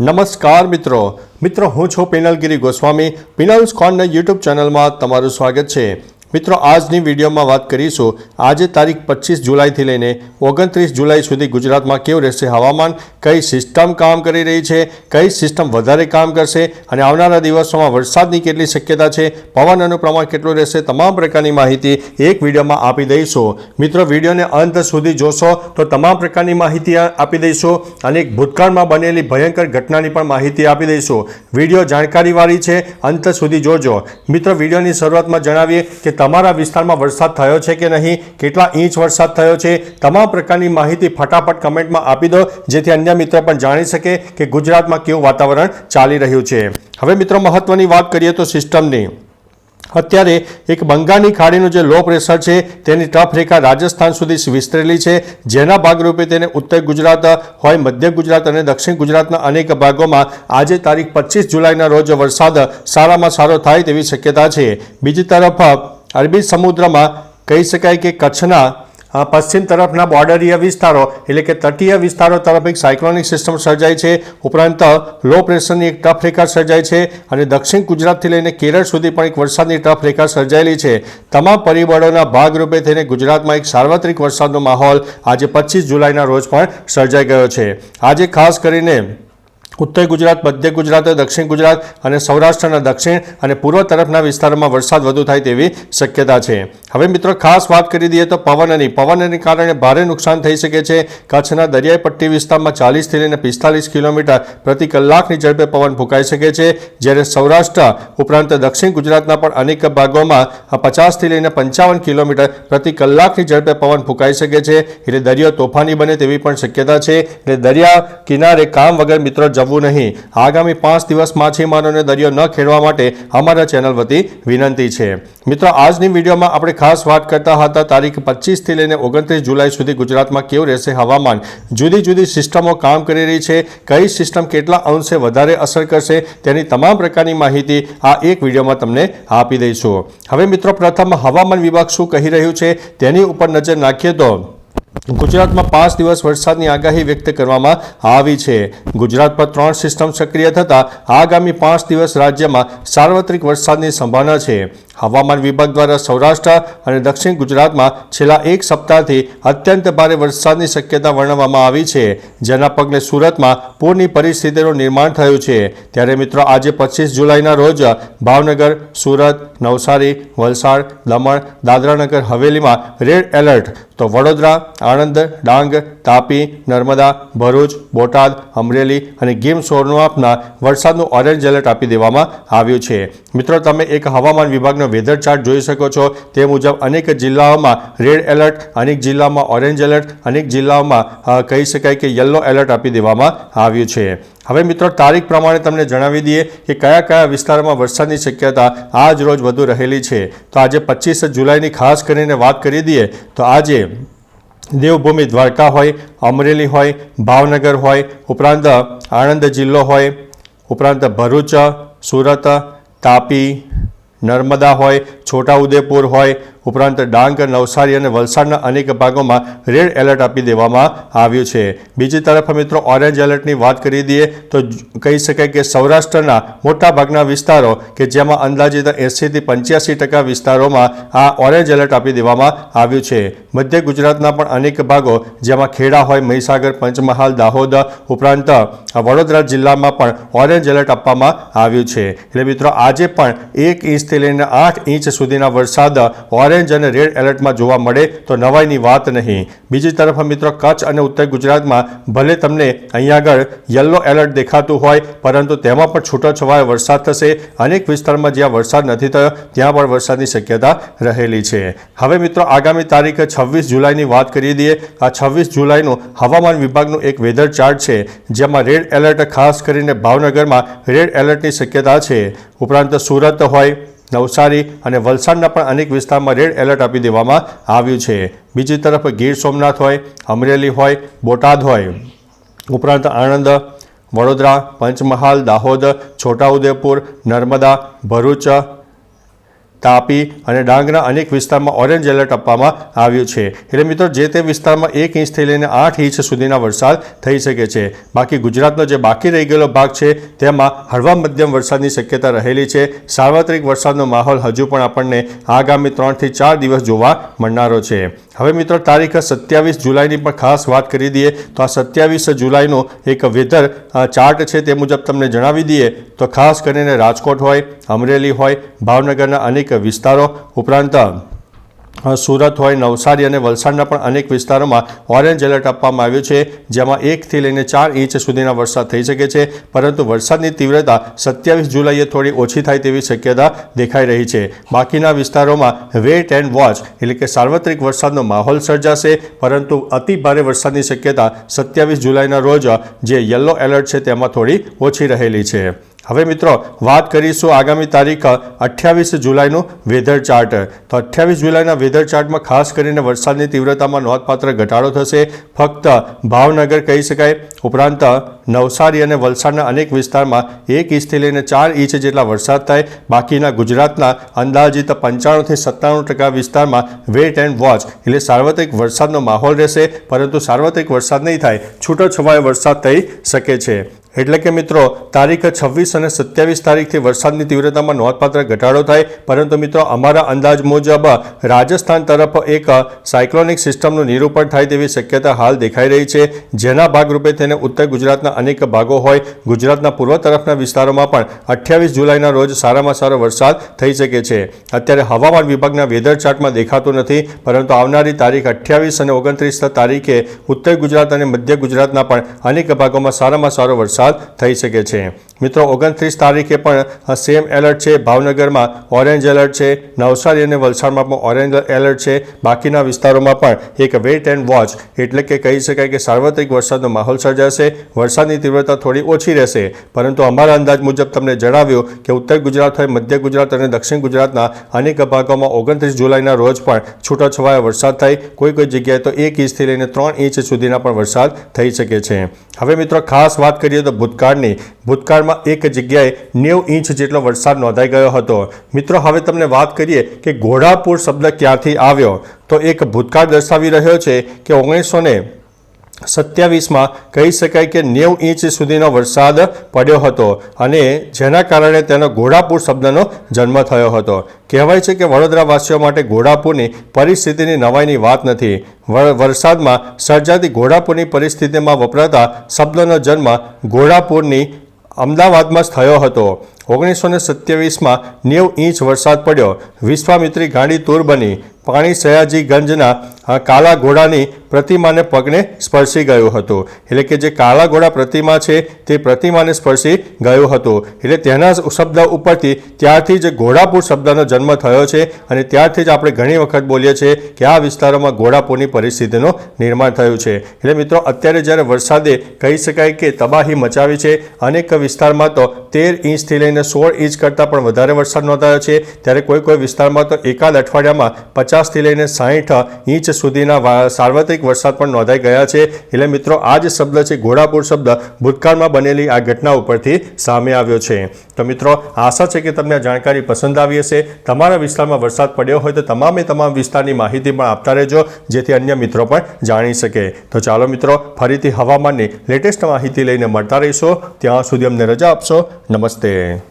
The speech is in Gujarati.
નમસ્કાર મિત્રો. મિત્રો હું છું પિનલગીરી ગોસ્વામી. પિનલ્સ કોર્નર યુટ્યુબ ચેનલમાં તમારું સ્વાગત છે. મિત્રો, આજની વિડીયોમાં વાત કરીશું. આજે તારીખ પચીસ જુલાઈથી લઈને ઓગણત્રીસ જુલાઈ સુધી ગુજરાતમાં કેવું રહેશે હવામાન, કઈ સિસ્ટમ કામ કરી રહી છે, કઈ સિસ્ટમ વધારે કામ કરશે અને આવનારા દિવસોમાં વરસાદની કેટલી શક્યતા છે, પવનનું પ્રમાણ કેટલું રહેશે, તમામ પ્રકારની માહિતી એક વિડીયોમાં આપી દઈશું. મિત્રો, વિડીયોને અંત સુધી જોશો તો તમામ પ્રકારની માહિતી આપી દઈશું અને એક ભૂતકાળમાં બનેલી ભયંકર ઘટનાની પણ માહિતી આપી દઈશું. વીડિયો જાણકારીવાળી છે, અંત સુધી જોજો. મિત્રો, વિડીયોની શરૂઆતમાં જણાવીએ કે તમારા વિસ્તારમાં વરસાદ થયો છે કે નહીં? કેટલા ઇંચ વરસાદ થયો છે? તમામ પ્રકારની માહિતી ફટાફટ કમેન્ટમાં આપી દો, જેથી અન્ય મિત્રો પણ જાણી શકે કે ગુજરાતમાં કેવું વાતાવરણ ચાલી રહ્યું છે. હવે મિત્રો મહત્વની વાત કરીએ તો સિસ્ટમની. અત્યારે એક બંગાળની ખાડીનું જે લો પ્રેશર છે, તેની ટફ રેખા રાજસ્થાન સુધી વિસ્તરેલી છે. જેના ભાગરૂપે તેને ઉત્તર ગુજરાત હોય મધ્ય ગુજરાત અને દક્ષિણ ગુજરાતના અનેક ભાગોમાં આજે તારીખ પચીસ જુલાઈના રોજ વરસાદ સારામાં સારો થાય તેવી શક્યતા છે. બીજી તરફ અરબી સમુદ્રમાં કહી શકાય કે કચ્છના પશ્ચિમ તરફના બોર્ડરીય વિસ્તારો એટલે કે તટીય વિસ્તારો તરફ એક સાયક્લોનિક સિસ્ટમ સર્જાય છે. ઉપરાંત, લો પ્રેશરની એક ટફ રેખા સર્જાય છે અને દક્ષિણ ગુજરાતથી લઈને કેરળ સુધી પણ એક વરસાદની ટફ રેખા સર્જાયેલી છે. તમામ પરિબળોના ભાગરૂપે થઈને ગુજરાતમાં એક સાર્વત્રિક વરસાદનો માહોલ આજે પચીસ જુલાઈના રોજ પણ સર્જાઈ ગયો છે. આજે ખાસ કરીને ઉત્તર ગુજરાત, મધ્ય ગુજરાત, દક્ષિણ ગુજરાત અને સૌરાષ્ટ્રના દક્ષિણ અને પૂર્વ તરફના વિસ્તારોમાં વરસાદ વધુ થાય તેવી શક્યતા છે. હવે મિત્રો, ખાસ વાત કરી દઈએ તો પવનની. પવનને કારણે ભારે નુકસાન થઈ શકે છે. કચ્છના દરિયાઈ પટ્ટી વિસ્તારમાં ચાલીસથી લઈને પિસ્તાલીસ કિલોમીટર પ્રતિ કલાકની ઝડપે પવન ફૂંકાઈ શકે છે. જ્યારે સૌરાષ્ટ્ર ઉપરાંત દક્ષિણ ગુજરાતના પણ અનેક ભાગોમાં પચાસથી લઈને પંચાવન કિલોમીટર પ્રતિ કલાકની ઝડપે પવન ફૂંકાઈ શકે છે. એટલે દરિયો તોફાની બને તેવી પણ શક્યતા છે. એટલે દરિયા કિનારે કામ વગર મિત્રો જવું નહીં. આગામી પાંચ દિવસ માછીમારોને દરિયો ન ખેડવા માટે અમારા ચેનલ વતી વિનંતી છે. મિત્રો, આજની વિડીયોમાં આપણે ખાસ વાત કરતા હતા તારીખ પચીસથી લઈને ઓગણત્રીસ જુલાઈ સુધી ગુજરાતમાં કેવું રહેશે હવામાન? જુદી જુદી સિસ્ટમો કામ કરી રહી છે. કઈ સિસ્ટમ કેટલા અંશે વધારે અસર કરશે તેની તમામ પ્રકારની માહિતી આ એક વિડીયોમાં તમને આપી દઈશું. હવે મિત્રો, પ્રથમ હવામાન વિભાગ શું કહી રહ્યું છે તેની ઉપર નજર નાખીએ તો ગુજરાતમાં પાંચ દિવસ વરસાદની આગાહી વ્યક્ત કરવામાં આવી છે. ગુજરાત પર ત્રણ સિસ્ટમ સક્રિય થતાં આગામી પાંચ દિવસ રાજ્યમાં સાર્વત્રિક વરસાદની સંભાવના છે. હવામાન વિભાગ દ્વારા સૌરાષ્ટ્ર અને દક્ષિણ ગુજરાતમાં છેલ્લા એક સપ્તાહથી અત્યંત ભારે વરસાદની શક્યતા વર્ણવવામાં આવી છે, જેના પગલે સુરતમાં પૂરની પરિસ્થિતિનું નિર્માણ થયું છે. ત્યારે મિત્રો, આજે પચીસ જુલાઈના રોજ ભાવનગર, સુરત, નવસારી, વલસાડ, દમણ, દાદરાનગર, હવેલીમાં રેડ એલર્ટ. તો વડોદરા, આણંદ, ડાંગ, તાપી, નર્મદા, ભરૂચ, બોટાદ, અમરેલી અને ગીમ આપના વરસાદનું ઓરેન્જ એલર્ટ આપી દેવામાં આવ્યું છે. મિત્રો, તમે એક હવામાન વિભાગનો વેધર ચાર્ટ જોઈ શકો છો. તે મુજબ અનેક જિલ્લાઓમાં રેડ એલર્ટ અનેક જિલ્લામાં ઓરેન્જ એલર્ટ અનેક જિલ્લાઓમાં કહી શકાય કે યલો એલર્ટ આપી દેવામાં આવ્યું છે. હવે મિત્રો, તારીખ પ્રમાણે તમને જણાવી દઈએ કે કયા કયા વિસ્તારોમાં વરસાદની શક્યતા આજ રોજ વધુ રહેલી છે. તો આજે પચીસ જુલાઈની ખાસ કરીને વાત કરી દઈએ તો આજે દેવભૂમિ દ્વારકા હોય, અમરેલી હોય, ભાવનગર હોય, ઉપરાંત આણંદ જિલ્લો હોય, ઉપરાંત ભરૂચ, સુરત, તાપી નર્મદા હોય છોટાઉદેપુર હોય ઉપરાંત ડાંગ, નવસારી અને વલસાડના અનેક ભાગોમાં રેડ એલર્ટ આપી દેવામાં આવ્યું છે. બીજી તરફ મિત્રો ઓરેન્જ એલર્ટની વાત કરી દઈએ તો કહી શકાય કે સૌરાષ્ટ્રના મોટા ભાગના વિસ્તારો કે જેમાં અંદાજિત એંસીથી પંચ્યાસી ટકા વિસ્તારોમાં આ ઓરેન્જ એલર્ટ આપી દેવામાં આવ્યું છે. મધ્ય ગુજરાતના પણ અનેક ભાગો જેમાં ખેડા હોય, મહીસાગર, પંચમહાલ, દાહોદ, ઉપરાંત વડોદરા જિલ્લામાં પણ ઓરેન્જ એલર્ટ આપવામાં આવ્યું છે. એટલે મિત્રો આજે પણ એક ઇંચથી લઈને આઠ ઇંચ સુધીના વરસાદ ઓરેન્જ અને રેડ એલર્ટમાં જોવા મળે તો નવાઈની વાત નહીં. બીજી તરફ મિત્રો, કચ્છ અને ઉત્તર ગુજરાતમાં ભલે તમને અહીંયા આગળ યલો એલર્ટ દેખાતું હોય, પરંતુ તેમાં પણ છૂટોછવાયો વરસાદ થશે. અનેક વિસ્તારમાં જ્યાં વરસાદ નથી થયો, ત્યાં પણ વરસાદની શક્યતા રહેલી છે. હવે મિત્રો, આગામી તારીખ છવ્વીસ જુલાઈની વાત કરી દઈએ. આ છવ્વીસ જુલાઈનું હવામાન વિભાગનું એક વેધર ચાર્ટ છે, જેમાં રેડ એલર્ટ ખાસ કરીને ભાવનગરમાં રેડ એલર્ટની શક્યતા છે. ઉપરાંત સુરત હોય નવસારી અને વલસાડના પણ અનેક વિસ્તારમાં રેડ એલર્ટ આપી દેવામાં આવ્યું છે. બીજી તરફ ગીર સોમનાથ હોય, અમરેલી હોય, બોટાદ હોય, ઉપરાંત આણંદ, વડોદરા, પંચમહાલ, દાહોદ, છોટાઉદેપુર, નર્મદા, ભરૂચ તાપી અને ડાંગના અનેક વિસ્તારમાં ઓરેન્જ એલર્ટ આપવામાં આવ્યું છે. એટલે મિત્રો, જે તે વિસ્તારમાં એક ઇંચથી લઈને આઠ ઇંચ સુધીના વરસાદ થઈ શકે છે. બાકી ગુજરાતનો જે બાકી રહી ગયેલો ભાગ છે, તેમાં હળવા મધ્યમ વરસાદની શક્યતા રહેલી છે. સાર્વત્રિક વરસાદનો માહોલ હજુ પણ આપણને આગામી ત્રણથી ચાર દિવસ જોવા મળનારો છે. હવે મિત્રો, તારીખ સત્યાવીસ જુલાઈની પણ ખાસ વાત કરી દઈએ તો આ સત્યાવીસ જુલાઈનો એક વેધર ચાર્ટ છે તે મુજબ તમને જણાવી દઈએ તો ખાસ કરીને રાજકોટ હોય, અમરેલી હોય, ભાવનગરના અનેક વિસ્તારો ઉપરાંત સુરત હોય, નવસારી અને વલસાડના પણ અનેક વિસ્તારોમાં ઓરેન્જ એલર્ટ આપવામાં આવ્યું છે, જેમાં એકથી લઈને ચાર ઇંચ સુધીના વરસાદ થઈ શકે છે, પરંતુ વરસાદની તીવ્રતા સત્યાવીસ જુલાઈએ થોડી ઓછી થાય તેવી શક્યતા દેખાઈ રહી છે. બાકીના વિસ્તારોમાં વેટ એન્ડ વોચ એટલે કે સાર્વત્રિક વરસાદનો માહોલ સર્જાશે, પરંતુ અતિ ભારે વરસાદની શક્યતા સત્યાવીસ જુલાઈના રોજ, જે યલો એલર્ટ છે, તેમાં થોડી ઓછી રહેલી છે. હવે મિત્રો, વાત કરીશું આગામી તારીખ અઠ્યાવીસ જુલાઈનું વેધર ચાર્ટ. તો અઠ્યાવીસ જુલાઈના વેધર ચાર્ટમાં ખાસ કરીને વરસાદની તીવ્રતામાં નોંધપાત્ર ઘટાડો થશે. ફક્ત ભાવનગર કહી શકાય. ઉપરાંત નવસારી અને વલસાડના અનેક વિસ્તારમાં એક ઇંચથી લઈને ચાર ઇંચ જેટલા વરસાદ થાય. બાકીના ગુજરાતના અંદાજિત પંચાણુંથી સત્તાણું ટકા વિસ્તારમાં વેટ એન્ડ વોચ એટલે સાર્વત્રિક વરસાદનો માહોલ રહેશે. પરંતુ સાર્વત્રિક વરસાદ નહીં થાય. છૂટોછવાયો વરસાદ થઈ શકે છે. એટલે કે મિત્રો, તારીખ છવ્વીસ અને સત્યાવીસ તારીખથી વરસાદની તીવ્રતામાં નોંધપાત્ર ઘટાડો થાય. પરંતુ મિત્રો, અમારા અંદાજ મુજબ રાજસ્થાન તરફ એક સાયક્લોનિક સિસ્ટમનું નિરૂપણ થાય તેવી શક્યતા હાલ દેખાઈ રહી છે. જેના ભાગરૂપે તેને ઉત્તર ગુજરાતના અનેક ભાગો હોય. ગુજરાતના પૂર્વ તરફના વિસ્તારોમાં પણ અઠ્યાવીસ જુલાઈના રોજ સારામાં સારો વરસાદ થઈ શકે છે. અત્યારે હવામાન વિભાગના વેધર ચાર્ટમાં દેખાતું નથી, પરંતુ આવનારી તારીખ અઠ્યાવીસ અને ઓગણત્રીસ તારીખે ઉત્તર ગુજરાત અને મધ્ય ગુજરાતના પણ અનેક ભાગોમાં સારામાં સારો વરસાદ થઈ શકે છે. મિત્રો, ઓગણત્રીસ તારીખે પણ સેમ એલર્ટ છે. ભાવનગરમાં ઓરેન્જ એલર્ટ છે. નવસારી અને વલસાડમાં પણ ઓરેન્જ એલર્ટ છે. બાકીના વિસ્તારોમાં પણ એક વેટ એન્ડ વોચ એટલે કે કહી શકાય કે સાર્વત્રિક વરસાદનો માહોલ સર્જાશે. વરસાદની તીવ્રતા થોડી ઓછી રહેશે. પરંતુ અમારા અંદાજ મુજબ તમને જણાવ્યું કે ઉત્તર ગુજરાત હોય, મધ્ય ગુજરાત અને દક્ષિણ ગુજરાતના અનેક ભાગોમાં ઓગણત્રીસ જુલાઈના રોજ પણ છૂટોછવાયો વરસાદ થાય. કોઈ કોઈ જગ્યાએ તો એક ઇંચથી લઈને ત્રણ ઇંચ સુધીના પણ વરસાદ થઈ શકે છે. હવે મિત્રો, ખાસ વાત કરીએ તો ભૂતકાળની, ભૂતકાળમાં એક જગ્યાએ નેવ ઇંચ જેટલો વરસાદ નોંધાઈ ગયો હતો. મિત્રો, હવે તમને વાત કરીએ કે ઘોડાપુર શબ્દ ક્યાંથી આવ્યો? તો એક ભૂતકાળ દર્શાવી રહ્યો છે કે ઓગણીસો સત્યાવીસમાં કહી શકાય કે નેવું ઇંચ સુધીનો વરસાદ પડ્યો હતો અને જેના કારણે તેનો ઘોડાપુર શબ્દનો જન્મ થયો હતો. કહેવાય છે કે વડોદરાવાસીઓ માટે ઘોડાપુરની પરિસ્થિતિની નવાઈની વાત નથી. વર- વરસાદમાં સર્જાતી ઘોડાપુરની પરિસ્થિતિમાં વપરાતા શબ્દનો જન્મ ઘોડાપુરની અમદાવાદમાં જ થયો હતો. ઓગણીસો ને સત્યાવીસમાં નેવું ઇંચ વરસાદ પડ્યો. વિશ્વામિત્રી ગાંડી તૂર બની. પાણી સયાજીગંજના કાલા ઘોડાની પ્રતિમાને પગને સ્પર્શી ગયું હતું. એટલે કે જે કાળા ઘોડા પ્રતિમા છે, તે પ્રતિમાને સ્પર્શી ગયું હતું. એટલે તેના શબ્દ ઉપરથી ત્યારથી જ ઘોડાપુર શબ્દનો જન્મ થયો છે અને ત્યારથી જ આપણે ઘણી વખત બોલીએ છીએ કે આ વિસ્તારોમાં ઘોડાપુરની પરિસ્થિતિનું નિર્માણ થયું છે. એટલે મિત્રો, અત્યારે જ્યારે વરસાદે કહી શકાય કે તબાહી મચાવી છે, અનેક વિસ્તારમાં તો તેર ઇંચથી લઈને સોળ ઇંચ કરતાં પણ વધારે વરસાદ નોંધાયો છે. ત્યારે કોઈ કોઈ વિસ્તારમાં તો એકાદ અઠવાડિયામાં પચાસથી લઈને સાહીઠ ઇંચ સુધીના સાર્વત્રિક વરસાદ પણ નોંધાઈ ગયા છે. એટલે મિત્રો, આ જ શબ્દ છે, ઘોડાપુર શબ્દ. ભૂતકાળમાં બનેલી આ ઘટના ઉપરથી સામે આવ્યો છે. તો મિત્રો, આશા છે કે તમને આ જાણકારી પસંદ આવી હશે. તમારા વિસ્તારમાં વરસાદ પડ્યો હોય તો તમામે તમામ વિસ્તારની માહિતી પણ આપતા રહેજો, જેથી અન્ય મિત્રો પણ જાણી શકે. તો ચાલો મિત્રો, ફરીથી હવામાનની લેટેસ્ટ માહિતી લઈને મળતા રહીશો. ત્યાં સુધી અમને રજા આપશો. નમસ્તે.